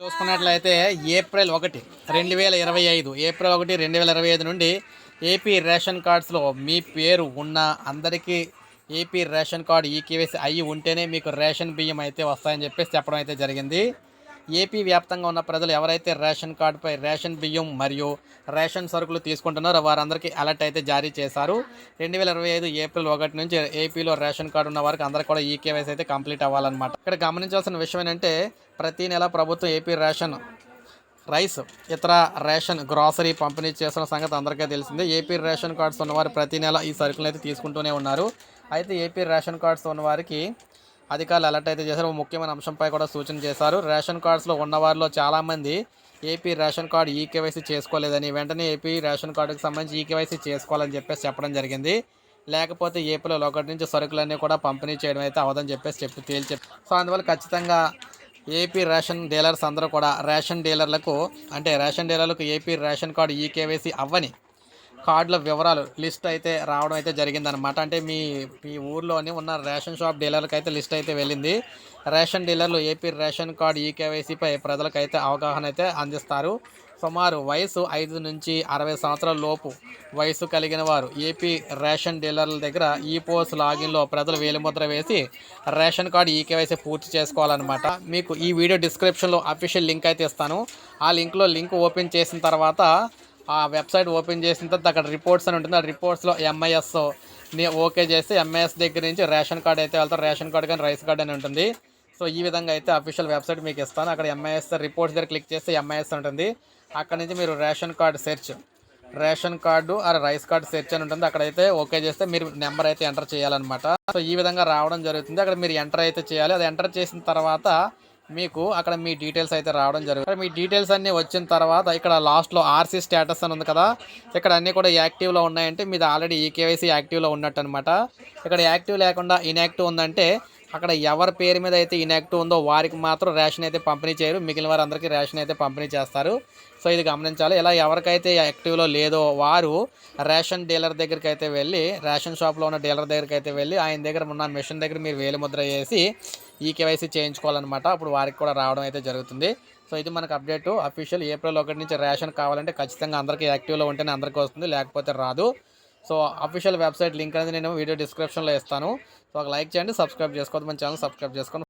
చూసుకున్నట్లయితే ఏప్రిల్ ఒకటి రెండు వేల ఇరవై ఐదు. ఏప్రిల్ ఒకటి రెండు వేల ఇరవై ఐదు నుండి ఏపీ రేషన్ కార్డ్స్లో మీ పేరు ఉన్న అందరికీ ఏపీ రేషన్ కార్డు ఈకేవైసీ అయ్యి ఉంటేనే మీకు రేషన్ బియ్యం అయితే వస్తాయని చెప్పేసి చెప్పడం అయితే జరిగింది. ఏపీ వ్యాప్తంగా ఉన్న ప్రజలు ఎవరైతే రేషన్ కార్డుపై రేషన్ బియ్యం మరియు రేషన్ సరుకులు తీసుకుంటున్నారో వారందరికీ అలర్ట్ అయితే జారీ చేశారు. రెండు వేల ఇరవై ఐదు ఏప్రిల్ ఒకటి నుంచి ఏపీలో రేషన్ కార్డు ఉన్న వారికి అందరికీ కూడా ఈ కేవైసీ అయితే కంప్లీట్ అవ్వాలన్నమాట. ఇక్కడ గమనించాల్సిన విషయం ఏంటంటే ప్రతి నెల ప్రభుత్వం ఏపీ రేషన్ రైస్ ఇతర రేషన్ గ్రాసరీ పంపిణీ చేస్తున్న సంగతి అందరికీ తెలిసిందే. ఏపీ రేషన్ కార్డ్స్ ఉన్నవారు ప్రతి నెల ఈ సరుకులు అయితే తీసుకుంటూనే ఉన్నారు. అయితే ఏపీ రేషన్ కార్డ్స్ ఉన్నవారికి అధికారులు అలర్ట్ అయితే చేశారు. ముఖ్యమైన అంశంపై కూడా సూచన చేశారు. రేషన్ కార్డ్స్లో ఉన్నవారిలో చాలామంది AP ration card e KYC చేసుకోలేదని వెంటనే ఏపీ రేషన్ కార్డుకి సంబంధించి ఈకేవైసీ చేసుకోవాలని చెప్పేసి చెప్పడం జరిగింది. లేకపోతే ఏపీలో ఒకటి నుంచి సరుకులన్నీ కూడా పంపిణీ చేయడం అయితే అవదని చెప్పేసి చెప్పి తేల్చి సో అందువల్ల ఖచ్చితంగా ఏపీ రేషన్ డీలర్స్ అందరూ కూడా రేషన్ డీలర్లకు అంటే ration డీలర్లకు AP ration card e KYC అవ్వని కార్డుల వివరాలు లిస్ట్ అయితే రావడం అయితే జరిగిందనమాట అంటే మీ మీ ఊర్లోని ఉన్న రేషన్ షాప్ డీలర్లకు అయితే లిస్ట్ అయితే వెళ్ళింది. రేషన్ డీలర్లు ఏపీ రేషన్ కార్డు ఈకేవైసీపై ప్రజలకైతే అవగాహన అయితే అందిస్తారు. సుమారు వయసు ఐదు నుంచి అరవై సంవత్సరాల లోపు వయసు కలిగిన వారు ఏపీ రేషన్ డీలర్ల దగ్గర ఈ పోస్ట్ లాగిన్లో ప్రజలు వేలిముద్ర వేసి రేషన్ కార్డు ఈకేవైసీ పూర్తి చేసుకోవాలన్నమాట. మీకు ఈ వీడియో డిస్క్రిప్షన్లో అఫీషియల్ లింక్ అయితే ఇస్తాను. ఆ లింక్లో లింక్ ఓపెన్ చేసిన తర్వాత ఆ వెబ్సైట్ ఓపెన్ చేసిన తర్వాత అక్కడ రిపోర్ట్స్ అని ఉంటుంది. ఆ రిపోర్ట్స్లో ఎంఐఎస్ని ఓకే చేస్తే ఎంఐఎస్ దగ్గర నుంచి రేషన్ కార్డ్ అయితే వెళ్తారు. రేషన్ కార్డ్ కానీ రైస్ కార్డ్ అని ఉంటుంది. సో ఈ విధంగా అయితే అఫీషియల్ వెబ్సైట్ మీకు ఇస్తాను. అక్కడ ఎంఐఎస్ రిపోర్ట్స్ దగ్గర క్లిక్ చేస్తే ఎంఐఎస్ ఉంటుంది. అక్కడ నుంచి మీరు ration card search ration card ఆ రైస్ కార్డు సెర్చ్ అని ఉంటుంది. అక్కడైతే ఓకే చేస్తే మీరు నెంబర్ అయితే ఎంటర్ చేయాలన్నమాట. సో ఈ విధంగా రావడం జరుగుతుంది. అక్కడ మీరు ఎంటర్ అయితే చేయాలి. అది ఎంటర్ చేసిన తర్వాత మీకు అక్కడ మీ డీటెయిల్స్ అయితే రావడం జరుగుతుంది మీ డీటెయిల్స్ అన్నీ వచ్చిన తర్వాత ఇక్కడ లాస్ట్లో ఆర్సీ స్టేటస్ అని ఉంది కదా ఇక్కడ అన్నీ కూడా యాక్టివ్లో ఉన్నాయంటే మీది ఆల్రెడీ ఈ కేవైసీ యాక్టివ్లో ఉన్నట్టు అనమాట ఇక్కడ యాక్టివ్ లేకుండా ఇన్యాక్టివ్ ఉందంటే అక్కడ ఎవరి పేరు మీద అయితే ఇన్యాక్టివ్ ఉందో వారికి మాత్రం రేషన్ అయితే పంపిణీ చేయరు. మిగిలిన వారందరికీ రేషన్ అయితే పంపిణీ చేస్తారు. సో ఇది గమనించాలి. ఇలా ఎవరికైతే యాక్టివ్లో లేదో వారు రేషన్ డీలర్ దగ్గరికి అయితే వెళ్ళి రేషన్ షాప్లో ఉన్న డీలర్ దగ్గరికి అయితే వెళ్ళి ఆయన దగ్గర ఉన్న మిషన్ దగ్గర మీరు వేలు ముద్ర వేసి ఈ కేవైసీ చేయించుకోవాలన్నమాట. అప్పుడు వారికి కూడా రావడం అయితే జరుగుతుంది. సో ఇది మనకు అప్డేట్. అఫీషియల్ ఏప్రిల్ ఒకటి నుంచి రేషన్ కావాలంటే ఖచ్చితంగా అందరికీ యాక్టివ్లో ఉంటేనే అందరికీ వస్తుంది లేకపోతే రాదు. సో అఫీషియల్ వెబ్సైట్ లింక్ అనేది నేను వీడియో డిస్క్రిప్షన్లో ఇస్తాను. సో ఒక లైక్ చేయండి సబ్స్క్రైబ్ చేసుకోవద్దు మన ఛానల్ సబ్స్క్రైబ్ చేసుకోండి.